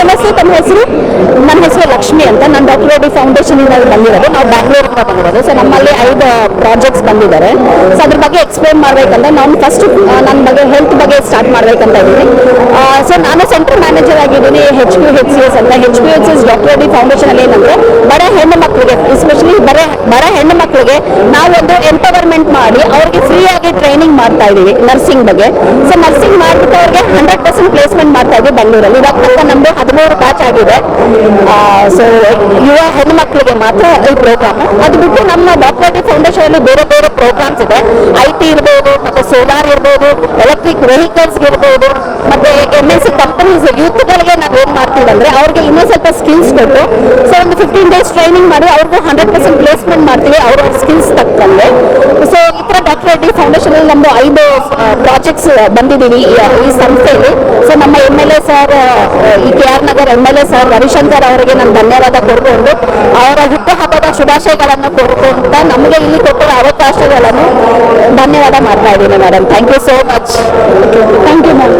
ನಮಸ್ತೆ ತಮ್ಮ ಹೆಸರು ನನ್ನ ಹೆಸರು ಲಕ್ಷ್ಮಿ ಅಂತ. ನಾನು ಡಾಕ್ಟರ್ ಫೌಂಡೇಶನ್ ಇಂದ ಬಂದಿರೋದು. ನಾವು ಬ್ಯಾಂಗ್ಳೂರಿಂದ ಬಂದಿರೋದು. ಸೊ ನಮ್ಮಲ್ಲಿ ಐದು ಪ್ರಾಜೆಕ್ಟ್ಸ್ ಬಂದಿದ್ದಾರೆ. ಸೊ ಅದ್ರ ಬಗ್ಗೆ ಎಕ್ಸ್ಪ್ಲೇನ್ ಮಾಡ್ಬೇಕಂದ್ರೆ ನಾನು ಫಸ್ಟ್ ನನ್ನ ಬಗ್ಗೆ ಹೆಲ್ತ್ ಬಗ್ಗೆ ಸ್ಟಾರ್ಟ್ ಮಾಡ್ಬೇಕಂತ ಇದ್ದೀನಿ. ಸೊ ನಾನು ಸೆಂಟರ್ ಮ್ಯಾನೇಜರ್ ಆಗಿದ್ದೀನಿ H P H C S ಅಂತ. H P H S doctor Reddy foundation ಅಲ್ಲಿ ಏನಂದ್ರೆ, ಬಡ ಹೆಣ್ಣು ಮಕ್ಕಳಿಗೆ ಎಸ್ಪೆಷಲಿ ಬರ ಬರ ಹೆಣ್ಣು ಮಕ್ಕಳಿಗೆ ನಾವೊಂದು ಎಂಪವರ್ಮೆಂಟ್ ಮಾಡಿ ಅವ್ರಿಗೆ ಫ್ರೀ ಆಗಿ ಟ್ರೈನಿಂಗ್ ಮಾಡ್ತಾ ಇದೀವಿ ನರ್ಸಿಂಗ್ ಬಗ್ಗೆ. ಸೊ ನರ್ಸಿಂಗ್ ಮಾಡಿಬಿಟ್ಟು ಅವ್ರಿಗೆ ಹಂಡ್ರೆಡ್ ಪರ್ಸೆಂಟ್ ಪ್ಲೇಸ್ಮೆಂಟ್ ಮಾಡ್ತಾ ಇದ್ವಿ ಬೆಂಗಳೂರಲ್ಲಿ. ಇವಾಗ ನಮ್ದು ಹದಿಮೂರು ಬ್ಯಾಚ್ ಆಗಿದೆ. ಸೊ ಯುವ ಹೆಣ್ಣು ಮಕ್ಕಳಿಗೆ ಮಾತ್ರ ಈ ಪ್ರೋಗ್ರಾಮ್ ಅದು ಬಿಟ್ಟು ನಮ್ಮ ಡಾಕ್ಟರ್ ಫೌಂಡೇಶನ್ ಅಲ್ಲಿ ಬೇರೆ ಬೇರೆ ಪ್ರೋಗ್ರಾಮ್ಸ್ ಇದೆ. ಐ ಟಿ ಇರ್ಬೋದು, ಮತ್ತೆ ಸೋಲಾರ್ ಇರ್ಬೋದು ಎಲೆಕ್ಟ್ರಿಕ್ ವೆಹಿಕಲ್ಸ್ ಇರ್ಬೋದು, ಮತ್ತೆ ಎಂ ಎಸ್ ಸಿ ಕಂಪನೀಸ್ ಯೂತ್ಗಳಿಗೆ ನಾವು ಏನ್ ಮಾಡ್ತೀವಿ ಅಂದ್ರೆ ಅವ್ರಿಗೆ ಇನ್ನೂ ಸ್ವಲ್ಪ ಸ್ಕಿಲ್ಸ್ ಕೊಟ್ಟು ಸೊ ಒಂದು ಫಿಫ್ಟೀನ್ ಡೇಸ್ ಟ್ರೈನಿಂಗ್ ಮಾಡಿ ಅವ್ರಿಗೂ ಹಂಡ್ರೆಡ್ ಪರ್ಸೆಂಟ್ ಪ್ಲೇಸ್ಮೆಂಟ್ ಮಾಡ್ತೀವಿ, ಅವ್ರ ಸ್ಕಿಲ್ಸ್ ತಕ್ಕಂತೆ ಸೊ ಈ ತರ ಡಾಕ್ಟರ್ ಡಿ ಫೌಂಡೇಶನ್ ಅಲ್ಲಿ ನಮ್ದು ಐದು ಪ್ರಾಜೆಕ್ಟ್ಸ್ ಬಂದಿದ್ದೀವಿ ಈ ಸಂಸ್ಥೆಯಲ್ಲಿ. ಸೊ ನಮ್ಮ ಎಂ ಎಲ್ ಎ ಸರ್ ಈ K R Nagar M L A sir Ravishankar ಅವರಿಗೆ ನಾನು ಧನ್ಯವಾದ ಕೊಡ್ಕೊಂಡು ಅವರ ಹುಟ್ಟುಹಬ್ಬದ ಶುಭಾಶಯಗಳನ್ನು ಕೊಡ್ಕೊಂತ ನಮಗೆ ಇಲ್ಲಿ ಕೊಟ್ಟಿರೋ ಅವಕಾಶಗಳನ್ನು ಧನ್ಯವಾದ ಮಾಡ್ತಾ ಇದ್ದೀನಿ madam thank you so much thank you ma'am